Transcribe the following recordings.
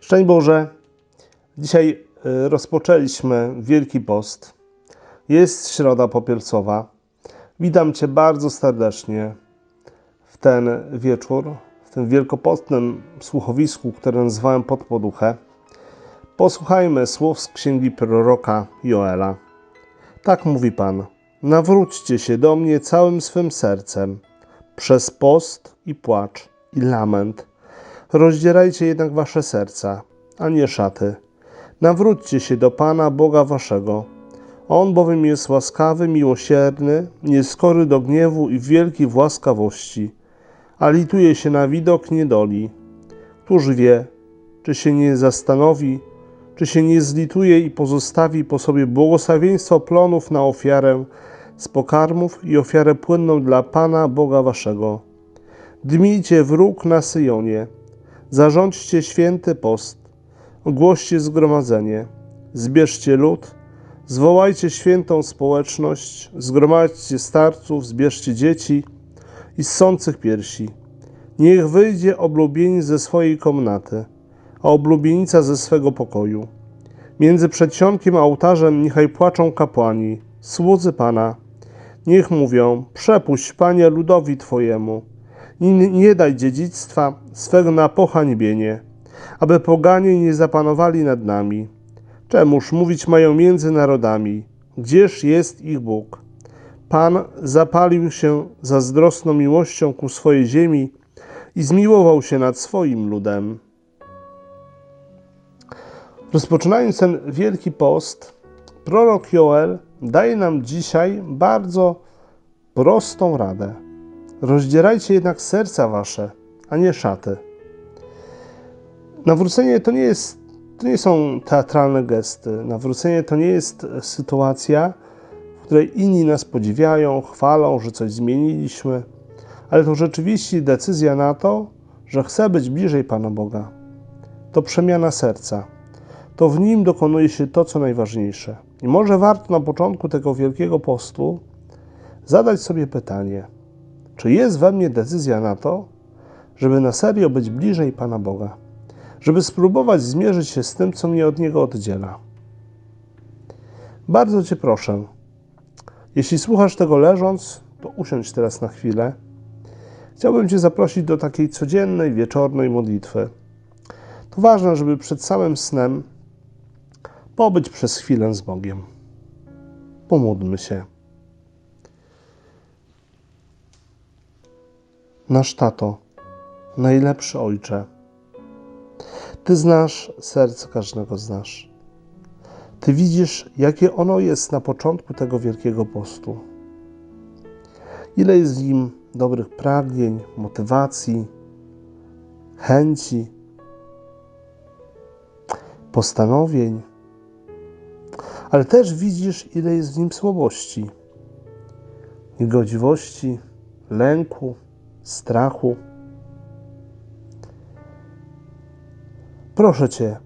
Szczęść Boże. Dzisiaj y, rozpoczęliśmy Wielki Post. Jest środa popielcowa. Witam Cię bardzo serdecznie w ten wieczór, w tym wielkopostnym słuchowisku, które nazwałem Podpoduchę. Posłuchajmy słów z księgi proroka Joela. Tak mówi Pan. Nawróćcie się do mnie całym swym sercem, przez post i płacz i lament. Rozdzierajcie jednak wasze serca, a nie szaty. Nawróćcie się do Pana Boga waszego. On bowiem jest łaskawy, miłosierny, nieskory do gniewu i wielki w łaskawości, a lituje się na widok niedoli. Któż wie, czy się nie zastanowi, czy się nie zlituje i pozostawi po sobie błogosławieństwo plonów na ofiarę z pokarmów i ofiarę płynną dla Pana Boga waszego. Dmijcie wróg na Syjonie, zarządźcie święty post, ogłoście zgromadzenie, zbierzcie lud, zwołajcie świętą społeczność, zgromadźcie starców, zbierzcie dzieci i ssących piersi. Niech wyjdzie oblubieniec ze swojej komnaty, a oblubienica ze swego pokoju. Między przedsionkiem a ołtarzem niechaj płaczą kapłani, słudzy Pana. Niech mówią, przepuść, Panie, ludowi Twojemu. I nie daj dziedzictwa swego na pohańbienie, aby poganie nie zapanowali nad nami. Czemuż mówić mają między narodami, gdzież jest ich Bóg? Pan zapalił się zazdrosną miłością ku swojej ziemi i zmiłował się nad swoim ludem. Rozpoczynając ten wielki post, prorok Joel daje nam dzisiaj bardzo prostą radę. Rozdzierajcie jednak serca wasze, a nie szaty. Nawrócenie to nie, jest, to nie są teatralne gesty. Nawrócenie to nie jest sytuacja, w której inni nas podziwiają, chwalą, że coś zmieniliśmy, ale to rzeczywiście decyzja na to, że chcę być bliżej Pana Boga. To przemiana serca. To w nim dokonuje się to, co najważniejsze. I może warto na początku tego wielkiego postu zadać sobie pytanie – czy jest we mnie decyzja na to, żeby na serio być bliżej Pana Boga, żeby spróbować zmierzyć się z tym, co mnie od Niego oddziela? Bardzo Cię proszę, jeśli słuchasz tego leżąc, to usiądź teraz na chwilę. Chciałbym Cię zaprosić do takiej codziennej, wieczornej modlitwy. To ważne, żeby przed samym snem pobyć przez chwilę z Bogiem. Pomódlmy się. Nasz tato, najlepszy ojcze, Ty znasz serce każdego z nas. Ty widzisz, jakie ono jest na początku tego wielkiego postu. Ile jest w nim dobrych pragnień, motywacji, chęci, postanowień, ale też widzisz, ile jest w nim słabości, niegodziwości, lęku strachu. Proszę Cię,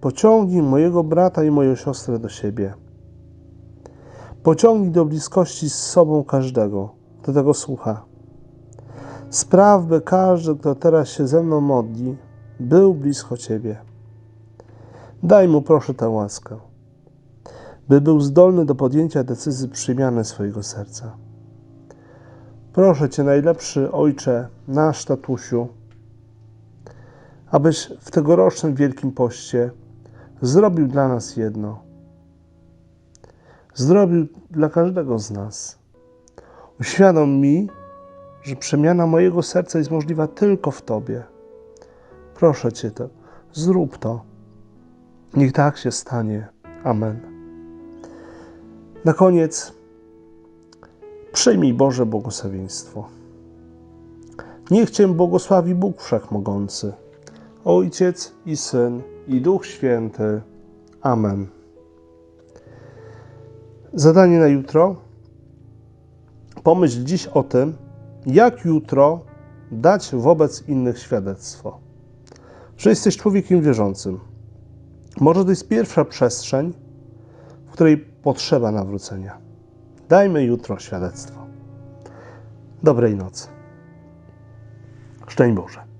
pociągnij mojego brata i moją siostrę do siebie. Pociągnij do bliskości z sobą każdego, kto tego słucha. Spraw, by każdy, kto teraz się ze mną modli, był blisko Ciebie. Daj mu proszę tę łaskę, by był zdolny do podjęcia decyzji przemiany swojego serca. Proszę Cię, najlepszy Ojcze, nasz tatusiu, abyś w tegorocznym Wielkim Poście zrobił dla nas jedno. Zrobił dla każdego z nas. Uświadom mi, że przemiana mojego serca jest możliwa tylko w Tobie. Proszę Cię to, zrób to. Niech tak się stanie. Amen. Na koniec Przyjmij Boże błogosławieństwo. Niech Cię błogosławi Bóg Wszechmogący, Ojciec i Syn i Duch Święty. Amen. Zadanie na jutro. Pomyśl dziś o tym, jak jutro dać wobec innych świadectwo. Że jesteś człowiekiem wierzącym. Może to jest pierwsza przestrzeń, w której potrzeba nawrócenia. Dajmy jutro świadectwo. Dobrej nocy. Szczęść Boże.